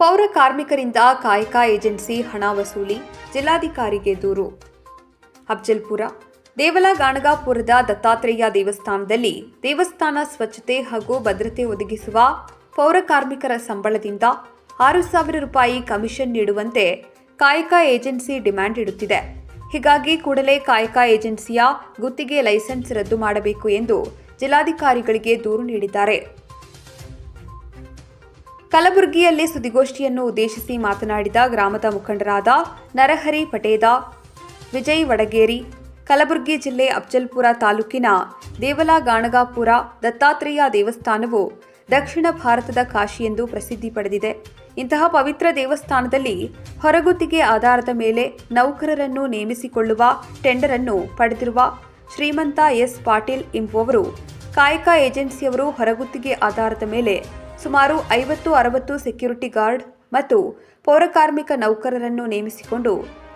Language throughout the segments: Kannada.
ಪೌರ ಕಾರ್ಮಿಕರಿಂದ ಕಾಯಕ ಏಜೆನ್ಸಿ ಹಣ ವಸೂಲಿ, ಜಿಲ್ಲಾಧಿಕಾರಿಗೆ ದೂರು. ಅಫ್ಜಲ್ಪುರ, ದೇವಲ ಗಾಣಗಾಪುರದ ದತ್ತಾತ್ರೇಯ ದೇವಸ್ಥಾನದಲ್ಲಿ ದೇವಸ್ಥಾನ ಸ್ವಚ್ಛತೆ ಹಾಗೂ ಭದ್ರತೆ ಒದಗಿಸುವ ಪೌರ ಕಾರ್ಮಿಕರ ಸಂಬಳದಿಂದ ಆರು ಸಾವಿರ ರೂಪಾಯಿ ಕಮಿಷನ್ ನೀಡುವಂತೆ ಕಾಯಕ ಏಜೆನ್ಸಿ ಡಿಮ್ಯಾಂಡ್ ಇಡುತ್ತಿದೆ. ಹೀಗಾಗಿ ಕೂಡಲೇ ಕಾಯಕ ಏಜೆನ್ಸಿಯ ಗುತ್ತಿಗೆ ಲೈಸೆನ್ಸ್ ರದ್ದು ಮಾಡಬೇಕು ಎಂದು ಜಿಲ್ಲಾಧಿಕಾರಿಗಳಿಗೆ ದೂರು ನೀಡಿದ್ದಾರೆ. ಕಲಬುರಗಿಯಲ್ಲಿ ಸುದ್ದಿಗೋಷ್ಠಿಯನ್ನು ಉದ್ದೇಶಿಸಿ ಮಾತನಾಡಿದ ಗ್ರಾಮದ ಮುಖಂಡರಾದ ನರಹರಿ ಪಟೇದ, ವಿಜಯ್ ವಡಗೇರಿ, ಕಲಬುರಗಿ ಜಿಲ್ಲೆ ಅಫ್ಜಲ್ಪುರ ತಾಲೂಕಿನ ದೇವಲ ಗಾಣಗಾಪುರ ದತ್ತಾತ್ರೇಯ ದೇವಸ್ಥಾನವು ದಕ್ಷಿಣ ಭಾರತದ ಕಾಶಿ ಎಂದು ಪ್ರಸಿದ್ಧಿ ಪಡೆದಿದೆ. ಇಂತಹ ಪವಿತ್ರ ದೇವಸ್ಥಾನದಲ್ಲಿ ಹೊರಗುತ್ತಿಗೆ ಆಧಾರದ ಮೇಲೆ ನೌಕರರನ್ನು ನೇಮಿಸಿಕೊಳ್ಳುವ ಟೆಂಡರ್ ಅನ್ನು ಪಡೆದಿರುವ ಶ್ರೀಮಂತ ಎಸ್ ಪಾಟೀಲ್ ಎಂಬುವವರು ಕಾಯಕ ಏಜೆನ್ಸಿಯವರು ಹೊರಗುತ್ತಿಗೆ ಆಧಾರದ ಮೇಲೆ ಸುಮಾರು ಐವತ್ತು ಅರವತ್ತು ಸೆಕ್ಯೂರಿಟಿ ಗಾರ್ಡ್ ಮತ್ತು ಪೌರಕಾರ್ಮಿಕ ನೌಕರರನ್ನು ನೇಮಿಸಿಕೊಂಡು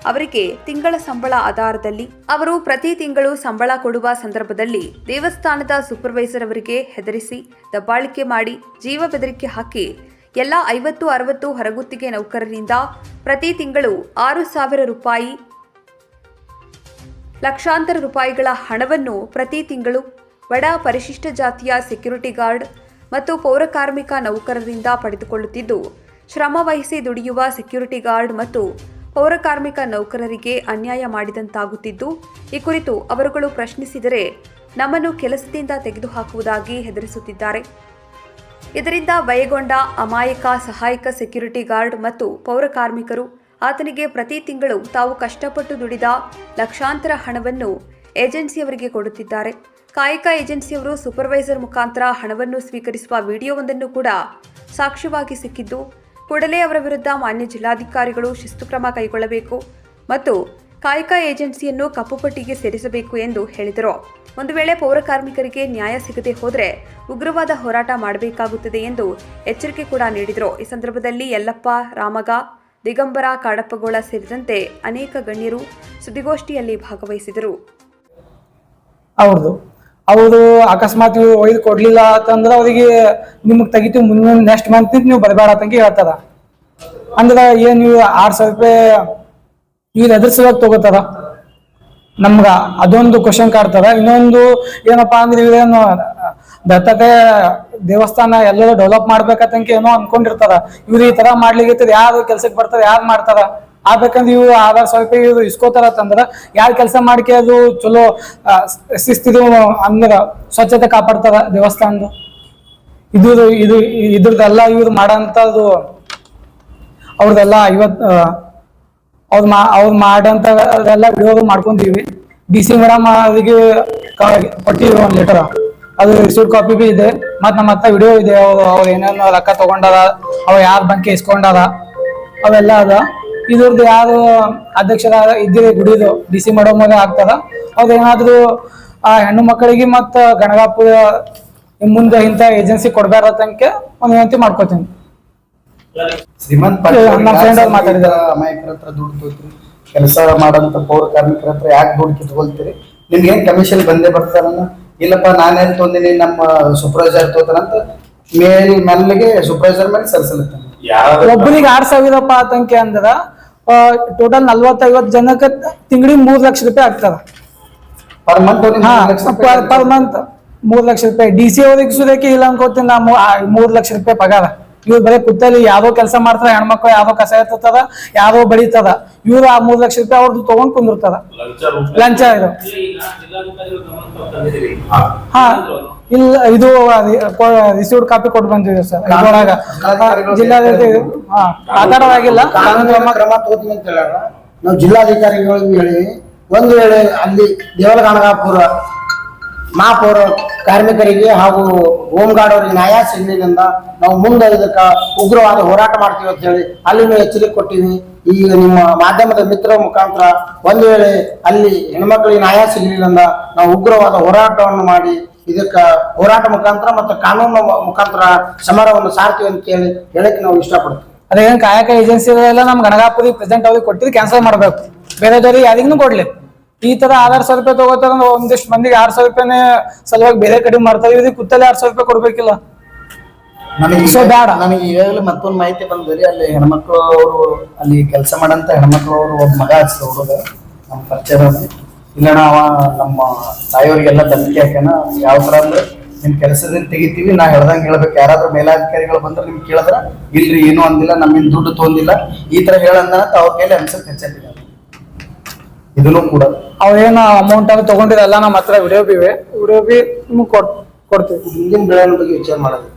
ಅವರಿಗೆ ತಿಂಗಳ ಸಂಬಳ ಆಧಾರದಲ್ಲಿ ಅವರು ಪ್ರತಿ ತಿಂಗಳು ಸಂಬಳ ಕೊಡುವ ಸಂದರ್ಭದಲ್ಲಿ ದೇವಸ್ಥಾನದ ಸೂಪರ್ವೈಸರ್ ಅವರಿಗೆ ಹೆದರಿಸಿ ದಬ್ಬಾಳಿಕೆ ಮಾಡಿ ಜೀವ ಬೆದರಿಕೆ ಹಾಕಿ ಎಲ್ಲ ಐವತ್ತು ಅರವತ್ತು ಹೊರಗುತ್ತಿಗೆ ನೌಕರರಿಂದ ಪ್ರತಿ ತಿಂಗಳು ಆರು ಸಾವಿರ ರೂಪಾಯಿ, ಲಕ್ಷಾಂತರ ರೂಪಾಯಿಗಳ ಹಣವನ್ನು ಪ್ರತಿ ತಿಂಗಳು ಬಡ ಪರಿಶಿಷ್ಟ ಜಾತಿಯ ಸೆಕ್ಯೂರಿಟಿ ಗಾರ್ಡ್ ಮತ್ತು ಪೌರಕಾರ್ಮಿಕ ನೌಕರರಿಂದ ಪಡೆದುಕೊಳ್ಳುತ್ತಿದ್ದು, ಶ್ರಮ ವಹಿಸಿ ದುಡಿಯುವ ಸೆಕ್ಯೂರಿಟಿ ಗಾರ್ಡ್ ಮತ್ತು ಪೌರಕಾರ್ಮಿಕ ನೌಕರರಿಗೆ ಅನ್ಯಾಯ ಮಾಡಿದಂತಾಗುತ್ತಿದ್ದು, ಈ ಕುರಿತು ಅವರುಗಳು ಪ್ರಶ್ನಿಸಿದರೆ ನಮ್ಮನ್ನು ಕೆಲಸದಿಂದ ತೆಗೆದುಹಾಕುವುದಾಗಿ ಹೆದರಿಸುತ್ತಿದ್ದಾರೆ. ಇದರಿಂದ ಭಯಗೊಂಡ ಅಮಾಯಕ ಸಹಾಯಕ ಸೆಕ್ಯೂರಿಟಿ ಗಾರ್ಡ್ ಮತ್ತು ಪೌರಕಾರ್ಮಿಕರು ಆತನಿಗೆ ಪ್ರತಿ ತಿಂಗಳು ತಾವು ಕಷ್ಟಪಟ್ಟು ದುಡಿದ ಲಕ್ಷಾಂತರ ಹಣವನ್ನು ಏಜೆನ್ಸಿಯವರಿಗೆ ಕೊಡುತ್ತಿದ್ದಾರೆ. ಕಾಯಕ ಏಜೆನ್ಸಿಯವರು ಸೂಪರ್ವೈಸರ್ ಮುಖಾಂತರ ಹಣವನ್ನು ಸ್ವೀಕರಿಸುವ ವಿಡಿಯೋವೊಂದನ್ನು ಕೂಡ ಸಾಕ್ಷ್ಯವಾಗಿ ಸಿಕ್ಕಿದ್ದು, ಕೂಡಲೇ ಅವರ ವಿರುದ್ಧ ಮಾನ್ಯ ಜಿಲ್ಲಾಧಿಕಾರಿಗಳು ಶಿಸ್ತು ಕ್ರಮ ಕೈಗೊಳ್ಳಬೇಕು ಮತ್ತು ಕಾಯಕ ಏಜೆನ್ಸಿಯನ್ನು ಕಪ್ಪುಪಟ್ಟಿಗೆ ಸೇರಿಸಬೇಕು ಎಂದು ಹೇಳಿದರು. ಒಂದು ವೇಳೆ ಪೌರ ಕಾರ್ಮಿಕರಿಗೆ ನ್ಯಾಯ ಸಿಗದೆ ಹೋದರೆ ಉಗ್ರವಾದ ಹೋರಾಟ ಮಾಡಬೇಕಾಗುತ್ತದೆ ಎಂದು ಎಚ್ಚರಿಕೆ ಕೂಡ ನೀಡಿದರು. ಈ ಸಂದರ್ಭದಲ್ಲಿ ಯಲ್ಲಪ್ಪ, ರಾಮಗ, ದಿಗಂಬರ, ಕಾಡಪ್ಪಗೋಳ ಸೇರಿದಂತೆ ಅನೇಕ ಗಣ್ಯರು ಸುದ್ದಿಗೋಷ್ಠಿಯಲ್ಲಿ ಭಾಗವಹಿಸಿದರು. ಅವರು ಅಕಸ್ಮಾತ್ ಇವ್ರು ಒಯ್ದು ಕೊಡ್ಲಿಲ್ಲ ಅಂತಂದ್ರೆ ಅವ್ರಿಗೆ ನಿಮಗೆ ತೆಗಿತೀವಿ ಮುಂದಿನ ನೆಕ್ಸ್ಟ್ ಮಂತ್ ನೀವು ಬರಬೇಡ ಅಂತ ಹೇಳ್ತಾರ. ಅಂದ್ರೆ ಏನ್ ನೀವು ಆರ್ ಸಾವಿರ ರೂಪಾಯಿ ಇವ್ರು ಎದುರಿಸುವಾಗ ತಗೋತಾರ. ನಮ್ಗ ಅದೊಂದು ಕ್ವಶನ್ ಕಾಡ್ತಾರ ಇನ್ನೊಂದು ಏನಪ್ಪಾ ಅಂದ್ರೆ ಇವ್ರೇನು ದತ್ತತೆ ದೇವಸ್ಥಾನ ಎಲ್ಲರೂ ಡೆವಲಪ್ ಮಾಡ್ಬೇಕಂತ ಏನೋ ಅನ್ಕೊಂಡಿರ್ತಾರ. ಇವ್ರು ಈ ತರ ಮಾಡ್ಲಿಕ್ಕೆ ಯಾರು ಕೆಲ್ಸಕ್ಕೆ ಬರ್ತಾರ, ಯಾರು ಮಾಡ್ತಾರ? ಆಗ್ಬೇಕಂದ್ರೆ ಇವ್ರು ಆಧಾರ್ ಸ್ವಲ್ಪ ಇವ್ರು ಇಸ್ಕೋತಾರ ಅಂತಂದ್ರ ಯಾರ್ ಕೆಲಸ ಮಾಡ್ಕೆ ಅದು ಚಲೋ ಶಿಸ್ತಿದು ಅಂದ್ರ ಸ್ವಚ್ಛತೆ ಕಾಪಾಡ್ತಾರ ದೇವಸ್ಥಾನದು. ಇದು ಇದು, ಇದ್ರದ್ದೆಲ್ಲ ಇವ್ರು ಮಾಡಂತದು ಅವ್ರದ್ದೆಲ್ಲ ಐವತ್ ಅವ್ರ ಮಾ, ಅವ್ರು ಮಾಡಂತ ಅದೆಲ್ಲ ಮಾಡ್ಕೊಂತೀವಿ. ಡಿ ಸಿ ಮೇಡಮ್ ಅದಕ್ಕೆ ಕೊಟ್ಟಿವಿ ಒಂದು ಲೆಟರ್ ಅದು ರಿಸೀಟ್ ಕಾಪಿ ಬಿ ಇದೆ. ಮತ್ ನಮ್ಮ ಹತ್ರ ವಿಡಿಯೋ ಇದೆ. ಅವ್ರು ಅವ್ರು ಏನೇನು ರೊಕ್ಕ ತಗೊಂಡಾರ ಅವ ಯಾರ ಬಂಕೆ ಇಸ್ಕೊಂಡಾರ, ಅವೆಲ್ಲ ಅದ. ಇದ್ರದ್ದು ಯಾರು ಅಧ್ಯಕ್ಷರ ಇದ್ದೀರಿ ಗುಡಿದು ಡಿ ಸಿ ಮಾಡೋ ಮಗ ಅವ್ರು ಏನಾದ್ರು ಆ ಹೆಣ್ಣು ಮಕ್ಕಳಿಗೆ ಮತ್ತ ಗಣಗಾಪುರ ಮುಂದೆ ಇಂಥ ಏಜೆನ್ಸಿ ಕೊಡ್ಬೇಡತಂಕೆ ಒಂದು ವಿನಂತಿ ಮಾಡ್ಕೋತೀನಿ. ಶ್ರೀಮಂತ್ ನಮ್ಮ ಅವ್ರು ಮಾತಾಡಿದ್ದಾರೆ. ಅಮಾಯಕರ ಹತ್ರ ದುಡ್ಡು ತೋತ್ರಿ. ಕೆಲಸ ಮಾಡಂತ ಪೌರ ಕಾರ್ಮಿಕರ ಹತ್ರ ಯಾಕೆ ದುಡ್ಡು ಕಿತ್ಕೊಳ್ತೀರಿ? ನಿಮ್ಗೆ ಏನ್ ಕಮಿಷನ್ ಬಂದೇ ಬರ್ತಾರನ್ನ ಇಲ್ಲಪ್ಪ ನಾನೇನ್ ತೊಂದಿನಿ ನಮ್ಮ ಸೂಪರ್ವೈಸರ್ ತೋತಾರಂತ ಮೇಲ್ ಮೆಲ್ಲಿಗೆ ಸೂಪರ್ವೈಸರ್ ಮೇಲೆ ಸರಿಸಲತ್ತಾನೆ ಒಬ್ಬನಿಗೆ ಆರ್ ಸಾವಿರಪ್ಪ ಆತಂಕೆ ಅಂದ್ರ ಟೋಟಲ್ ನಲ್ವತ್ತ ಐವತ್ ಜನಕ್ಕೆ ತಿಂಗಳಿಗೆ ಮೂರ್ ಲಕ್ಷ ರೂಪಾಯಿ ಆಗ್ತದ. ಪರ್ ಮಂತ್ ಹಾ ಪರ್ ಮಂತ್ ಮೂರ್ ಲಕ್ಷ ರೂಪಾಯಿ. ಡಿ ಸಿ ಅವ್ರಿಗೆ ಸುದಕ್ಕೆ ಇಲ್ಲ ಅನ್ಕೋತೀನಿ ನಾ ಮೂರ್ ಲಕ್ಷ ರೂಪಾಯಿ ಪಗಾರ. ಇವ್ರು ಬರೀ ಕುತ್ತಲ್ಲಿ ಯಾವ್ದೋ ಕೆಲಸ ಮಾಡ್ತಾರ ಹೆಣ್ಮಕ್ಳು ಯಾವ್ದೋ ಕಸ ಎತ್ತದ ಯಾವ್ದೋ ಬಡಿತದ ಇವ್ರು ಆ ಮೂರ್ ಲಕ್ಷ ರೂಪಾಯಿ ಅವ್ರದ್ದು ತಗೊಂಡ್ ಕುಂದಿರ್ತದ. ಲಂಚ ಇದು. ಹಾ. ಇಲ್ಲ ಇದು ರಿಸೀವ್ಡ್ ಕಾಪಿ ಕೊಟ್ಟು ಬಂದಿದ್ದೀವಿ ಸರ್ ಇದ್ರೊಳಗ. ಜಿಲ್ಲಾಧಿಕಾರಿ ಹಾ ಮಾತಾಡೋದಾಗಿಲ್ಲ ಕಾನೂನು ಕ್ರಮ ಕ್ರಮ ತಗೋತೀವಿ ಅಂತ ನಾವು ಜಿಲ್ಲಾಧಿಕಾರಿಗಳಿಗೆ ಹೇಳಿ ಒಂದು ವೇಳೆ ಅಲ್ಲಿ ದೇವಲಗಾಣಗಾಪುರ ಮಹಾಪೌರ ಕಾರ್ಮಿಕರಿಗೆ ಹಾಗೂ ಹೋಮ್ ಗಾರ್ಡ್ ಅವರಿಗೆ ನ್ಯಾಯ ಸಿಗ್ಲಿಲ್ಲ ನಾವು ಮುಂದೆ ಇದಕ್ಕೆ ಉಗ್ರವಾದ ಹೋರಾಟ ಮಾಡ್ತೀವಿ ಅಂತ ಹೇಳಿ ಅಲ್ಲಿನೂ ಎಚ್ಚರಿಕೆ ಕೊಟ್ಟಿವಿ ಈಗ ನಿಮ್ಮ ಮಾಧ್ಯಮದ ಮಿತ್ರ ಮುಖಾಂತರ ಒಂದು ವೇಳೆ ಅಲ್ಲಿ ಹೆಣ್ಮಕ್ಳಿಗೆ ನ್ಯಾಯ ಸಿಗ್ಲಿಲ್ಲ ನಾವು ಉಗ್ರವಾದ ಹೋರಾಟವನ್ನು ಮಾಡಿ ಇದಕ್ಕ ಹೋರಾಟ ಮುಖಾಂತರ ಮತ್ತು ಕಾನೂನು ಮುಖಾಂತರ ಸಮರವನ್ನು ಸಾರ್ತೀವಿ ಅಂತ ಹೇಳಿ ಹೇಳಕ್ಕೆ ನಾವು ಇಷ್ಟಪಡ್ತೀವಿ. ಅದೇನು ಕಾಯಕ ಏಜೆನ್ಸಿ ಎಲ್ಲ ನಮ್ ಗಣಗಾಪುರಿ ಪ್ರೆಸೆಂಟ್ ಅವ್ರಿಗೆ ಕೊಟ್ಟಿದ್ದು ಕ್ಯಾನ್ಸಲ್ ಮಾಡಬೇಕು. ಬೇರೆದವ್ರಿಗೆ ಯಾರಿಗೂ ಕೊಡ್ಲಿ ಈ ತರ ಆರ್ ಸಾವಿರ ರೂಪಾಯಿ ತಗೋತಾರ ಒಂದಿಷ್ಟು ಮಂದಿಗೆ ಆರ್ ಸಾವಿರ ರೂಪಾಯಿನೇ ಸಲುವಾಗಿ ಬೇರೆ ಕಡೆ ಮಾಡ್ತಾರೆ ಇದಕ್ಕೆ ಕುತ್ತಲ್ಲಿ ಆರ್ ಸಾವಿರ ರೂಪಾಯಿ ಕೊಡ್ಬೇಕಿಲ್ಲ. ನನಗೆ ಸೊ ಬೇಡ. ನನಗೆ ಈಗಾಗಲೇ ಮತ್ತೊಂದು ಮಾಹಿತಿ ಬಂದ್ರಿ ಅಲ್ಲಿ ಹೆಣ್ಮಕ್ಳು ಅವರು ಅಲ್ಲಿ ಕೆಲಸ ಮಾಡಂತ ಹೆಣ್ಮಕ್ಳು ಅವರು ಒಬ್ಬ ಮಗ ಹಚ್ಚಿದ ಹುಡುಗ ನಮ್ಮ ಪರಿಚಯದವನೇ ಇಲ್ಲಣ್ಣ ಅವ ನಮ್ಮ ತಾಯಿಯವರಿಗೆಲ್ಲ ಧಮಕಿ ಹಾಕ್ಯಾನ ಯಾವ ತರ ಅಂದ್ರೆ ನಿಮ್ ಕೆಲಸದಿಂದ ತೆಗಿತೀವಿ ನಾ ಹೇಳ್ದಂಗೆ ಹೇಳ್ಬೇಕು. ಯಾರಾದ್ರೂ ಮೇಲಾಧಿಕಾರಿಗಳು ಬಂದ್ರೆ ನಿಮ್ಗೆ ಕೇಳಿದ್ರ ಇಲ್ರಿ ಏನೂ ಅಂದಿಲ್ಲ ನಮ್ಮಿಂದ ದುಡ್ಡು ತೊಗೊಂದಿಲ್ಲ ಈ ತರ ಹೇಳಂದ ಅವ್ರ ಕೈಲಿ ಅನ್ಸಕ್ ಹೆಚ್ಚಾಗಿದೆ ಇದನ್ನು ಕೂಡ ಅವೇನು ಅಮೌಂಟ್ ಅನ್ನು ತಗೊಂಡಿರಲ್ಲ ನಮ್ಮ ಹತ್ರ ವಿಡಿಯೋ ಬಿ ಇವೆ ವಿಡಿಯೋ ಬಿ ನಿಮ್ಗೆ ಕೊಡ್ ಕೊಡ್ತೀವಿ. ಹಿಂದಿನ ಬಗ್ಗೆ ವಿಚಾರ ಮಾಡೋದು.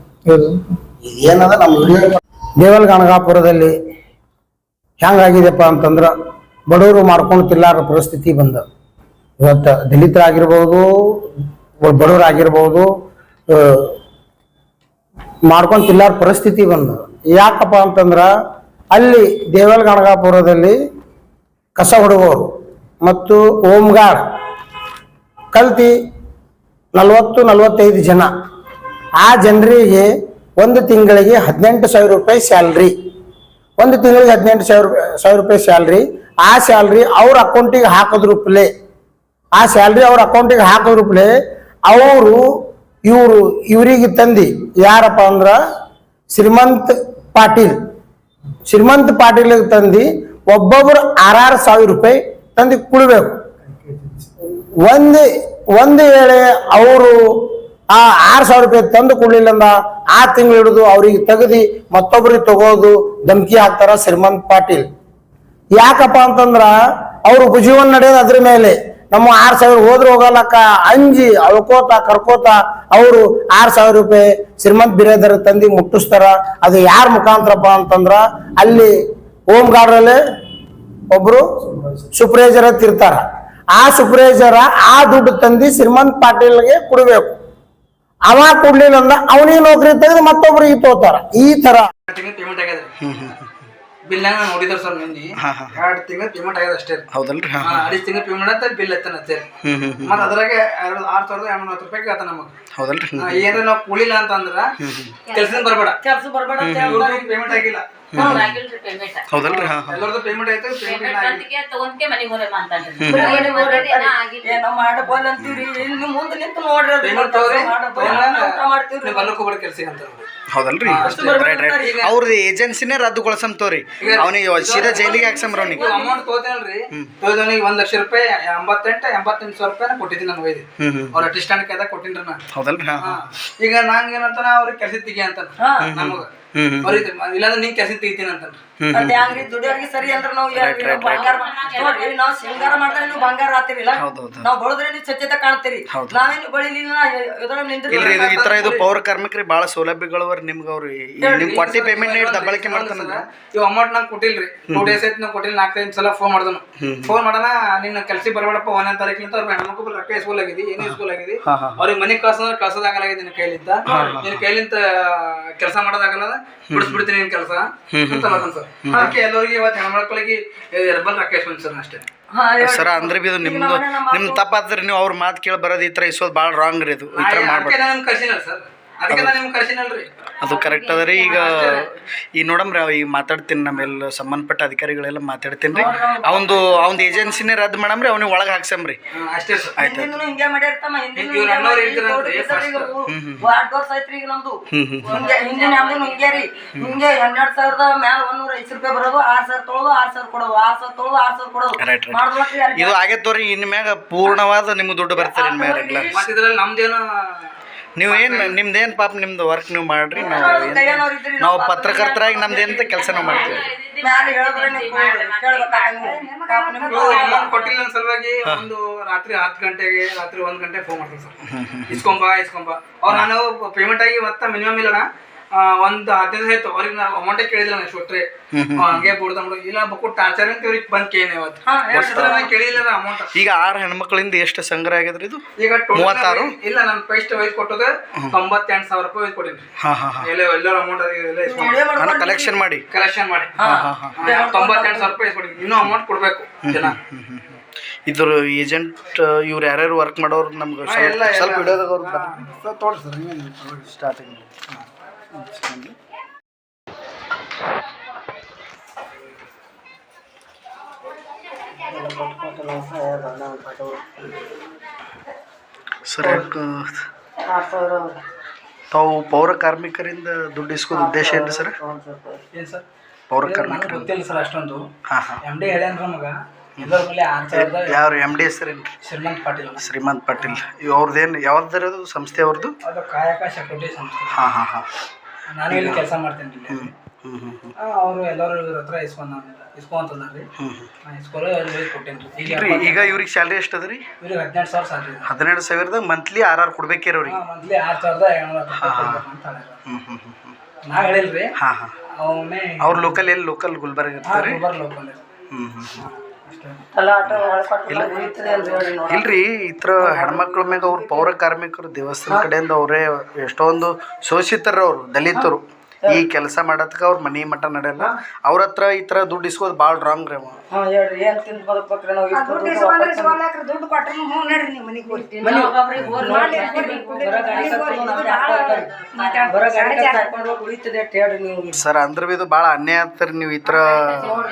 ಏನದ ನಮ್ಮ ವಿಡಿಯೋ ದೇವಲ್ ಗಣಗಾಪುರದಲ್ಲಿ ಹೆಂಗಾಗಿದೆಪ್ಪ ಅಂತಂದ್ರ ಬಡವರು ಮಾಡ್ಕೊಂಡು ತಿಲ್ಲಾರ ಪರಿಸ್ಥಿತಿ ಬಂದ. ಇವತ್ತು ದಲಿತರಾಗಿರ್ಬೋದು ಬಡವರಾಗಿರ್ಬೋದು ಮಾಡ್ಕೊಂಡು ತಿಲ್ಲಾರ ಪರಿಸ್ಥಿತಿ ಬಂದ. ಯಾಕಪ್ಪ ಅಂತಂದ್ರ ಅಲ್ಲಿ ದೇವಲ್ ಗಣಗಾಪುರದಲ್ಲಿ ಕಸ ಹೊಡುವವರು ಮತ್ತು ಓಂಗಾರ್. ಕಲ್ತಿ ನಲವತ್ತು ನಲವತ್ತೈದು ಜನ. ಆ ಜನರಿಗೆ ಒಂದು ತಿಂಗಳಿಗೆ ಹದಿನೆಂಟು ಸಾವಿರ ರೂಪಾಯಿ ಸ್ಯಾಲ್ರಿ. ಒಂದು ತಿಂಗಳಿಗೆ ಹದಿನೆಂಟು ಸಾವಿರ ಸಾವಿರ ರೂಪಾಯಿ ಸ್ಯಾಲ್ರಿ. ಆ ಸ್ಯಾಲ್ರಿ ಅವ್ರ ಅಕೌಂಟಿಗೆ ಹಾಕಿದ್ರು ಪ್ಲೇ. ಆ ಸ್ಯಾಲ್ರಿ ಅವ್ರ ಅಕೌಂಟಿಗೆ ಹಾಕಿದ್ರು ಪ್ಲೇ, ಅವರು ಇವರು, ಇವರಿಗೆ ತಂದು. ಯಾರಪ್ಪ ಅಂದ್ರೆ ಶ್ರೀಮಂತ್ ಪಾಟೀಲ್. ಶ್ರೀಮಂತ್ ಪಾಟೀಲ್ಗೆ ತಂದು ಒಬ್ಬೊಬ್ರು ಆರಾರು ಸಾವಿರ ರೂಪಾಯಿ ತಂದು ಕುಡಬೇಕು. ಒಂದು ಒಂದು ವೇಳೆ ಅವರು ಆ ಆರು ಸಾವಿರ ರೂಪಾಯಿ ತಂದು ಕೊಡ್ಲಿಲ್ಲ ಅಂದ ಆ ತಿಂಗಳು ಹಿಡಿದು ಅವ್ರಿಗೆ ತೆಗೆದು ಮತ್ತೊಬ್ಬರಿಗೆ ತಗೋದು ಧಮಕಿ ಹಾಕ್ತಾರ ಶ್ರೀಮಂತ್ ಪಾಟೀಲ್. ಯಾಕಪ್ಪ ಅಂತಂದ್ರ ಅವ್ರ ಜೀವನ ನಡೆಯೋದು ಅದ್ರ ಮೇಲೆ. ನಮ್ಮ ಆರ್ ಸಾವಿರ ಹೋದ್ರೆ ಹೋಗಲ್ಲಕ್ಕ, ಅಂಜಿ, ಅಳ್ಕೋತ, ಕರ್ಕೋತ ಅವರು ಆರ್ ಸಾವಿರ ರೂಪಾಯಿ ಶ್ರೀಮಂತ್ ಬಿರೇದರ್ ತಂದಿ ಮುಟ್ಟಿಸ್ತಾರ. ಅದು ಯಾರ ಮುಖಾಂತರಪ್ಪ ಅಂತಂದ್ರ ಅಲ್ಲಿ ಹೋಮ್ ಗಾರ್ಡ್ರಲ್ಲಿ ಒಬ್ರು ಸೂಪರ್ವೈಸರ್ ತಿರ್ತಾರ ಇರ್ತಾರ. ಆ ಸುಪ್ರೈಜರ್ ಆ ದುಡ್ಡು ತಂದು ಶ್ರೀಮಂತ್ ಪಾಟೀಲ್ಗೆ ಕೊಡಬೇಕು. ಅವ ಕೊಡ್ಲಿಲ್ಲ ಅಂದ ಅವನಿಗೆ ನೌಕರಿ ತೆಗೆದು ಮತ್ತೊಬ್ರಿಗೆ ತೋತಾರ. ಈ ತರ ತಿಂಗಳು ಪೇಮೆಂಟ್ ಆಗ್ಯದ ಬಿಲ್ ನಾನು ನೋಡಿದ್ರು ಸರ್ ಮಂದಿ? ಎರಡು ತಿಂಗಳ ಪೇಮೆಂಟ್ ಆಗ್ಯದ ಅಷ್ಟೇ. ಹೌದಲ್ರಿ ಐದು ತಿಂಗಳು ಪೇಮೆಂಟ್ ಅಂತ ಬಿಲ್ ಎತ್ತನ ಅಷ್ಟೇ ಮತ್ತೆ ಅದ್ರಾಗ ಎರಡು ಆರು ಸಾವಿರದ ಹತ್ತು ರೂಪಾಯಿ ಕೇಳ್ತಾನ ನಮಗೆ. ಹೌದಲ್ರಿ. ಏನಾರ ನಾವು ಕೂಲಿಲ್ಲ ಅಂತಂದ್ರೆ ಕೆಲಸ ಕೆಲ್ಸದಿಂದ ಬರ್ಬೇಡ. ಕೆಲಸ ಬರ್ಬೇಡ ಅಂತ ಪೇಮೆಂಟ್ ಆಗಿಲ್ಲ. ಹೌದಲ್ರಿ? ಹಾ ಪೇಮೆಂಟ್ ಪೇಮೆಂಟ್ ಮನೆಗ್. ಏನೋ ಇಲ್ಲಿ ಮುಂದೆ ನಿಂತು ನೋಡ್ರಿ ಪೇಮೆಂಟ್ ಕೆಲ್ಸ ತಗೋರಿ. ಮಾಡಬೋಲ್ ಅಂತ ಊಟ ಮಾಡ್ತೀವ್ರಿ. ನೀವು ಬಲ್ಲಕ್ಕೆ ಹೋಗ್ಬೇಡ ಕೆಲ್ಸ ಅಂತ ಹೌದಲ್ರಿ? Right right. ಅವ್ರದ್ದು ಏಜೆನ್ಸಿನೇ ರದ್ದುಗೊಳಿಸಮ್ ತೋರಿ. ಅವನಿಗೆ ಸೀದಾ ಜೈಲಿಗೆ ಹಾಕ್ಸಮ್ರ ಅವನಿಗೆ. ಅಮೌಂಟ್ ತೋತೇನಲ್ರಿ ತಗೋದವನಿಗೆ ಒಂದ್ ಲಕ್ಷ ರೂಪಾಯಿ ಎಂಬತ್ತೆಂಟು ಎಂಬತ್ತೆಂಟು ಸಾವಿರ ರೂಪಾಯಿ ಕೊಟ್ಟಿದ್ದೀನಿ ನಾನು ಒಯ್ದು. ಅವ್ರ ಅಟಿಸ್ಟ್ಯಾಂಡ್ ಕೈದಾಗ ಕೊಟ್ಟಿನ್ರಿ ನಾನು. ಹೌದಲ್ರಿ. ಈಗ ನಂಗೆ ಏನಂತಾನ ಅವ್ರಿಗೆ ಕೆಲಸ ತೆಗಿ ಅಂತ ನಮಗ. ಅವ್ರಿಗೆ ಇಲ್ಲಾಂದ್ರೆ ನೀನ್ ಕೆಲಸ ತೆಗಿತೀನಿ ಅಂತ ಅದ್ ಹೆಂಗ್ರಿ ದುಡಿಯೋರ್ಗೆ ಸರಿ ಅಂದ್ರ ನಾವು ಬಂಗಾರ ನೋಡ್ರಿ ನಾವು ಸಿಂಗಾರ ಮಾಡಿದ್ರೆ ನೀವು ಬಂಗಾರ ಆತಿರಿಲ್ಲ ನಾವು ಬಳದ್ರೆ ನೀವು ಸ್ವಚ್ಛತೆ ಕಾಣ್ತೀರಿ. ನಾವೇನು ಬಳಿಲಿಲ್ಲ ಎದುರು ನಿಂದ್ರಿ ಇಲ್ರಿ ಇದು ಈ ತರ ಇದು ಪೌರ ಕಾರ್ಮಿಕರಿಗೆ ಬಹಳ ಸೌಲಭ್ಯಗಳು ಅವ್ರಿ ನಿಮ್ಗೆ ಅವ್ರು ನಿಮ್ ಕೊಟ್ಟಿ ಪೇಮೆಂಟ್ ನೀಡಿ ದಬ್ಬಳಿಕೆ ಮಾಡ್ತಾನ ಇವ್ ಅಮೌಂಟ್ ನಂಗೆ ಕೊಟ್ಟಿಲ್ರಿ. ಟೂ ಡೇಸ್ ಆಯ್ತು ನಾವು ಕೊಟ್ಟಿಲ್ಲ ನಾಲ್ಕೈದು ಸಲ ಫೋನ್ ಮಾಡ್ದನು. ಫೋನ್ ಮಾಡೋಣ ನಿನ್ನ ಕೆಲ್ಸಕ್ಕೆ ಬರಬೇಡಪ್ಪ ಒಂದನೇ ತಾರೀಕಿಂತ ಅವ್ರ ಹೆಣ್ಮಕ್ಳು ರೊಕ್ಕ ಸ್ಕೂಲ್ ಆಗಿದೆ ಏನೇ ಸ್ಕೂಲ್ ಆಗಿದೆ ಅವ್ರಿಗೆ ಮನೆ ಕಳ್ಸಂದ್ರೆ ಕಳ್ಸೋದಾಗಲಾಗಿದೆ ನಿನ್ನ ಕೈಲಿಂದ. ನಿನ್ನ ಕೈಲಿಂದ ಕೆಲಸ ಮಾಡೋದಾಗಲ್ಲ ಬಿಡಿಸ್ಬಿಡ್ತೀನಿ ನಿನ್ ಕೆಲಸ. ಅಂತ ಸರ್. ಅದಕ್ಕೆ ಎಲ್ಲರಿಗೆ ಇವತ್ತು ಹೆಣ್ಮಕ್ಳಿಗೆ ಎರ್ಬಲ್ ರಾಕೇಶ್ ಸರ್ ಅಷ್ಟೇ. ಸರ ಅಂದ್ರೆ ಬಿ ಇದು ನಿಮ್ದು ನಿಮ್ ತಪ್ಪಾದ್ರೆ ನೀವು ಅವ್ರ ಮಾತು ಕೇಳಿ ಬರೋದು ಈ ತರ ಇಸೋದು ಭಾಳ ರಾಂಗ್ ರೀ ಇದು. ಈ ತರ ಮಾಡ್ಬೇಕು ಮಾಡ್ಬೇಡಿ ಸರ್. ಅದು ಕರೆಕ್ಟ್ ಅದ ರೀ. ಈಗ ಈಗ ನೋಡಮ್ರಿ ಅವ್ ಈಗ ಮಾತಾಡ್ತೀನಿ ನಮ್ಮೆಲ್ಲ ಸಂಬಂಧಪಟ್ಟ ಅಧಿಕಾರಿಗಳೆಲ್ಲ ಮಾತಾಡ್ತೀನಿ ರೀ. ಅವಂದು ಅವ್ನ ಏಜೆನ್ಸಿನೇ ರದ್ದು ಮಾಡಮ್ರಿ ಅವ್ನಿಗೆ ಒಳಗೆ ಹಾಕ್ಸಮ್ರಿ ಅಷ್ಟೇ ಆಯ್ತು ಹಿಂದಿನ ಹಿಂಗೆ ಮಾಡಿರ್ತಮ್ಮ ಹಿಂದಿನ ಇವ್ರು ಅಣ್ಣವ್ರು ಇದ್ರಂತ್ರಿ first. ವಾರ್ಡ್ ವರ್ಷ ಐತ್ರಿ ಈಗ ನಮ್ದು. ಹಿಂಗೆ ಹಿಂದಿನ ನಮ್ದು ಹಿಂಗೆ ರೀ. ಹಿಂಗೆ ಹನ್ನೆರಡು ಸಾವಿರದ ಮ್ಯಾಲ ಒಂದೂರ ಐದು ರೂಪಾಯಿ ಬರೋದು ಆರ್ ಸಾವಿರ ತೊಳೋದು ಆರ್ ಸಾವಿರ ಕೊಡೋದು ಆರ್ ಸಾವಿರ ತೊಳೋದು ಆರ್ ಸಾವಿರ ಕೊಡೋದು. Right, right. ಮಾಡ್ಬೇಕ್ರಿ ಇದು ಆಗೈತೆ ತೋರಿ ಇನ್ಮ್ಯಾಗ ಪೂರ್ಣವಾದ ನಿಮ್ಗೆ ದುಡ್ಡು ಬರ್ತಾರೆ ಇನ್ಮ್ಯಾಗ ರೆಗ್ಯುಲರ್ ಮತ್ತೆ ನಮ್ದೇನು ನೀವು ಏನು ನಿಮ್ದೇನು ಪಾಪ ನಿಮ್ದು ವರ್ಕ್ ನೀವು ಮಾಡ್ರಿ ನಾವು ನಾವು ಪತ್ರಕರ್ತರಾಗಿ ನಮ್ದೇನಂತ ಕೆಲಸ ನಾವು ಮಾಡ್ತೀವಿ. ಮ್ಯಾಲ ಹೇಳಿದ್ರೆ ನೀವು ಪಾಪ ನಿಮ್ಗೆ ಕೊಟ್ಟಿಲ್ಲ ಸಲುವಾಗಿ ಒಂದು ರಾತ್ರಿ ಹತ್ತು ಗಂಟೆಗೆ ರಾತ್ರಿ ಒಂದು ಗಂಟೆ ಫೋನ್ ಮಾಡ್ತೀನಿ ಸರ್. ಇಸ್ಕೊಂಬ ಇಸ್ಕೊಂಬ. ಅವ್ರು ನಾನು ಪೇಮೆಂಟ್ ಆಗಿ ಮತ್ತೆ ಮಿನಿಮಮ್ ಇಲ್ಲ ಆ, ಒಂದ್ ಹದಿನೈದು ಆಯ್ತು. ಅವ್ರಿಗೆ ನಾವು ಅಮೌಂಟೇ ಕೇಳಿಲ್ಲ ನಾನು ಕೊಟ್ರೆ ಹಂಗೆ ಬಿಡ್ದ ಇಲ್ಲ ಬಕ್ಕು ಟಾರ್ಚರ್ ಅಂತ ಇವ್ರಿಗೆ ಬಂದ್ ಕೇಳಿ ಇವತ್ತು ನಾನು ಕೇಳಿಲ್ಲ ಅಮೌಂಟ್ ಈಗ ಆರು ಹೆಣ್ಮಕ್ಳಿಂದ ಎಷ್ಟು ಸಂಗ್ರಹ ಆಗಿದ್ರಿ ಇದು? ಈಗ ಮೂವತ್ತಾರು? ಇಲ್ಲ ನಾನು ಫಸ್ಟ್ ವೈಸ್ ಕೊಟ್ಟದ ತೊಂಬತ್ತೆಂಟು ಸಾವಿರ ರೂಪಾಯಿ ವೈಸ್ ಕೊಟ್ಟಿನಿ. ಹಾಂ ಹಾಂ ಹಾಂ. ಎಲ್ಲ ಎಲ್ಲರ ಅಮೌಂಟ್ ಕಲೆಕ್ಷನ್ ಮಾಡಿ. ಕಲೆಕ್ಷನ್ ಮಾಡಿ. ತೊಂಬತ್ತೆಂಟು ಸಾವಿರ ರೂಪಾಯಿ ಕೊಡಿ ಇನ್ನೂ ಅಮೌಂಟ್ ಕೊಡಬೇಕು ಜನ. ಇದ್ರ ಏಜೆಂಟ್ ಇವ್ರು ಯಾರ್ಯಾರು ವರ್ಕ್ ಮಾಡೋರು ನಮ್ಗೆ ಸ್ವಲ್ಪ. ವಿಡಿಯೋದಾಗ ಅವ್ರು ಸ್ಟಾರ್ಟಿಂಗ್ ಸರ್ ತಾವು ಪೌರ ಕಾರ್ಮಿಕರಿಂದ ದುಡ್ಡು ಇಸ್ಕೋದು ಉದ್ದೇಶ ಏನು ಸರ್? ಏನ್ ಸರ್? ಪೌರ ಕಾರ್ಮಿಕರು. ಗೊತ್ತಿಲ್ಲ ಸರ್ ಅಷ್ಟೊಂದು. ಹಾಂ ಹಾಂ. ಎಂ ಡಿ ಹೇಳ್ಯಾನ್ರ ಮಗ. ಎಲ್ಲರ ಮೇಲೆ ಆರು ಸಾವಿರದ ಯಾರು ಎಂ ಡಿ ಹೆಸರೇನು ಶ್ರೀಮಂತ್ ಪಾಟೀಲ್ ಶ್ರೀಮಂತ್ ಪಾಟೀಲ್. ಅವ್ರದ್ದೇನು ಯಾವ್ದು ಸಂಸ್ಥೆ ಅವ್ರದ್ದು? ಅದು ಕಾಯಕ ಸೆಕ್ಯೂರಿಟಿ ಸಂಸ್ಥೆ. ಹಾಂ ಹಾಂ ಹಾಂ. ನಾನು ಇಲ್ಲಿ ಕೆಲಸ ಮಾಡ್ತೇನೆ ಇಲ್ಲಿ. ಅವರು ಎಲ್ಲರೂ ಇವ್ರ ಹತ್ರ ಇಸ್ಕೊಂಡ್ ನಾ ಇಸ್ಕೊಳ್ಳೋ ಕೊಟ್ಟೇನಿ ಈಗ ಈಗ ಇವ್ರಿಗೆ ಸ್ಯಾಲ್ರಿ ಎಷ್ಟು ಅದ ರೀ ಇವ್ರಿಗೆ ಹದಿನೆಂಟು ಸಾವಿರ ಸಾಲ್ರಿ ಹದಿನೆರಡು ಸಾವಿರದ ಮಂತ್ಲಿ ಆರ್ ಆರ್ ಕೊಡ್ಬೇಕೇರಿ ಅವ್ರಿಗೆ ಮಂತ್ಲಿ ಆರು ಸಾವಿರದ ಏಳ್ನೂರ ಅಂತ ನಾ ಹೇಳಿಲ್ರಿ. ಹಾಂ ಹಾಂ. ಅವನೇ ಅವ್ರ ಲೋಕಲ್ ಎಲ್ಲಿ? ಲೋಕಲ್ ಗುಲ್ಬರ್ಗ ಇರ್ತಾರೆ ರೀ ಗುಲ್ಬರ್ಗ ಲೋಕಲ್ ಹ್ಞೂ ಹ್ಞೂ ಇಲ್ರಿ ಈ ಥರ ಹೆಣ್ಮಕ್ಳ ಮ್ಯಾಗ ಅವ್ರು ಪೌರ ಕಾರ್ಮಿಕರು ದೇವಸ್ಥಾನ ಕಡೆಯಿಂದ ಅವರೇ ಎಷ್ಟೊಂದು ಶೋಷಿತರು ಅವರು ದಲಿತರು. ಈ ಕೆಲಸ ಮಾಡತ್ಕ ಅವ್ರ ಮನೆ ಮಠ ನಡೆಯಲ್ಲ. ಅವ್ರ ಹತ್ರ ಈ ಥರ ದುಡ್ಡು ಇಸ್ಕೋದು ಭಾಳ ರಾಂಗ್ ರೀ ಅವ. ಹಾ ಹೇಳ್ರಿ ಏನ್ ತಿಂದು ಬದುಕ್ಬೇಕ್ರಿ ನಾವು ಇಷ್ಟು ದುಡ್ಡು ವಾಪಸ್ ತಂದು- ದುಡ್ಡು ಕೊಟ್ರೆ ಹ್ಞೂ ನಡ್ರಿ ನೀವು ಮನೆಗೆ ಹೋಗಿ ಮನೆ ಬರೋ ಗಾಡಿ ಖರ್ಚು ನಾವು ಯಾಕ್ ಹಾಕ್ತಾರೆ? ಬರೋ ಗಾಡಿ ಖರ್ಚು ಹಾಕ್ಕೊಂಡು ಹೋಗಿ ಉಳಿತದೆ ಅಂತ ಹೇಳ್ರಿ ನೀವು. ಸರ್ ಅಂದ್ರೆ ಬಿ ಇದು ಭಾಳ ಅನ್ಯಾಯ ಆಗ್ತಾರೆ ನೀವು ಈ ಥರ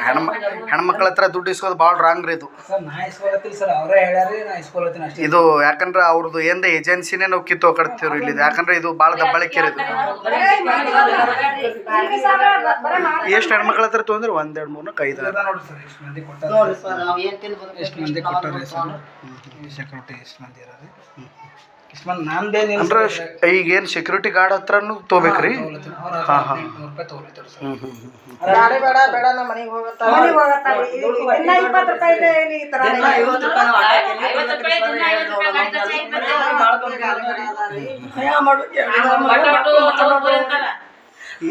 ಹೆಣ್ಮ ಹೆಣ್ಮಕ್ಳ ಹತ್ರ ದುಡ್ಡು ಇಸ್ಕೋದು ಭಾಳ ರಾಂಗ್ ರೀ ಇದು. ಸರ್ ನಾ ಇಸ್ಕೊಳತ್ತೀನಿ ಸರ್ ಅವರೇ ಹೇಳ್ಯಾರಿ ನಾ ಇಸ್ಕೊಳತ್ತೀನಿ ಅಷ್ಟೇ. ಇದು ಯಾಕಂದ್ರೆ ಅವ್ರದ್ದು ಏನ್ದ ಏಜೆನ್ಸಿನೇ ನಾವು ಕಿತ್ತು ಹೋಗ್ತೀವ್ರಿ ಇಲ್ಲಿ. ಯಾಕಂದ್ರೆ ಇದು ಭಾಳ ದಬ್ಬಳಿಕೆ ರೀ ಇದು. ಎಷ್ಟು ಹೆಣ್ಮಕ್ಳ ಹತ್ರ ತೊಗೊಂಡ್ರೆ? ಒಂದೆರಡು ಮೂರು ನಾಲ್ಕು ಐದು ಆರು. ನೋಡ್ರಿ ಸರ್ ಎಷ್ಟು ಮಂದಿ ಕೊಟ್ಟಾರ ನೋಡಿ ಸರ್ ನಾವು ಏನ್ ಎಷ್ಟು ಮಂದಿ ಕೊಟ್ಟಾರೆ ಸರ್ ಸೆಕ್ಯೂರಿಟಿ ಎಷ್ಟು ಮಂದಿ ಇರೋದು ಮಂದಿ ಅಂದ್ರೆ ಸೆಕ್ಯೂರಿಟಿ ಗಾರ್ಡ್ ಹತ್ರನೂ ತೊಗೋಬೇಕ್ರಿ ಹತ್ರ ಹದಿನೆಂಟುನೂರು ರೂಪಾಯಿ ತಗೊಳ್ತಾರೆ ಸರ್ ಹ್ಞೂ ಹ್ಞೂ ಹ್ಞೂ ಬೇಡ ಬೇಡ ಬೇಡ ನಮ್ಮ ಮನೆಗೆ ಹೋಗತ್ತ ಇನ್ನ ಇಪ್ಪತ್ತು ರೂಪಾಯಿ ಇದೆ ಇಲ್ಲಿ ಈ ಐವತ್ತು ರೂಪಾಯಿ ಮಾಡ್ಬೇಕು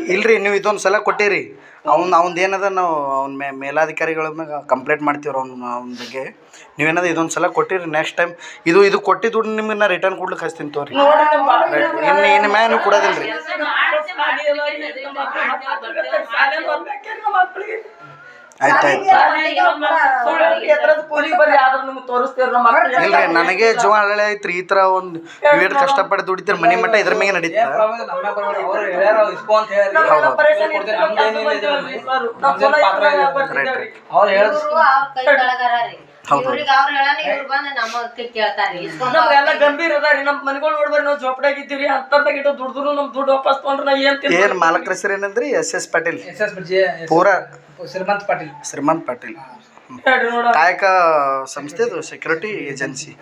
ಇಲ್ರಿ ನೀವು ಇದೊಂದು ಸಲ ಕೊಟ್ಟಿರಿ ಅವ್ನು ಅವ್ನ್ದು ಏನದ ನಾವು ಅವ್ನ ಮೇ ಮೇಲಾಧಿಕಾರಿಗಳ ಮ್ಯಾಗ ಕಂಪ್ಲೇಂಟ್ ಮಾಡ್ತೀವ್ರಿ ಅವ್ನ ಅವ್ನ ಬಗ್ಗೆ ನೀವೇನದ ಇದೊಂದು ಸಲ ಕೊಟ್ಟಿರಿ ನೆಕ್ಸ್ಟ್ ಟೈಮ್ ಇದು ಇದು ಕೊಟ್ಟಿದ್ದು ದುಡ್ಡು ನಿಮ್ಗೆ ನಾ ರಿಟರ್ನ್ ಕೊಡ್ಲಿಕ್ಕೆ ಹಚ್ತೀನಿ ತೋರಿ ನೋಡಿ ನಮ್ಮ ಭಾಳ ಇನ್ನು ಇನ್ನು ಮ್ಯಾಗ ನೀವು ಕೊಡೋದಿಲ್ಲ ರೀ ಇಲ್ರಿ ನನಗೆ ಜೀವ ಹಳೆ ಐತ್ರಿ ಈ ತರ ಒಂದು ಇವೇಟ್ ಕಷ್ಟಪಟ್ಟು ದುಡಿತೀರಿ ಮನಿ ಮಟ್ಟ ಇದ್ರ ಮೇಲೆ ನಡೀತ. ಅವ್ರು ಹೇಳಿ ನಮ್ಗೆಲ್ಲ ಗಂಭೀರ ಅದಾರಿ ನಮ್ಮ ಮನೆಗಳು ನೋಡ್ಬಾರಿ ನಾವು ಜೋಪಡಾಗಿದ್ದೀವಿ ಅಂತರ್ದಾಗ ಇಟ್ಟು ದುಡ್ದ್ರು ನಮ್ ದುಡ್ಡು ವಾಪಸ್ ತೊಗೊಂಡ್ರೆ ನಾ ಏನ್ ಏನು ಮಾಲಕರ ಹೆಸರು ಏನಂದ್ರಿ? S S Patil. S S ಪೂರ. ಶ್ರೀಮಂತ್ ಪಾಟೀಲ್. ಶ್ರೀಮಂತ್ ಪಾಟೀಲ್. ಕಾಯಕ ಸಂಸ್ಥೆದು ಸೆಕ್ಯೂರಿಟಿ ಏಜೆನ್ಸಿ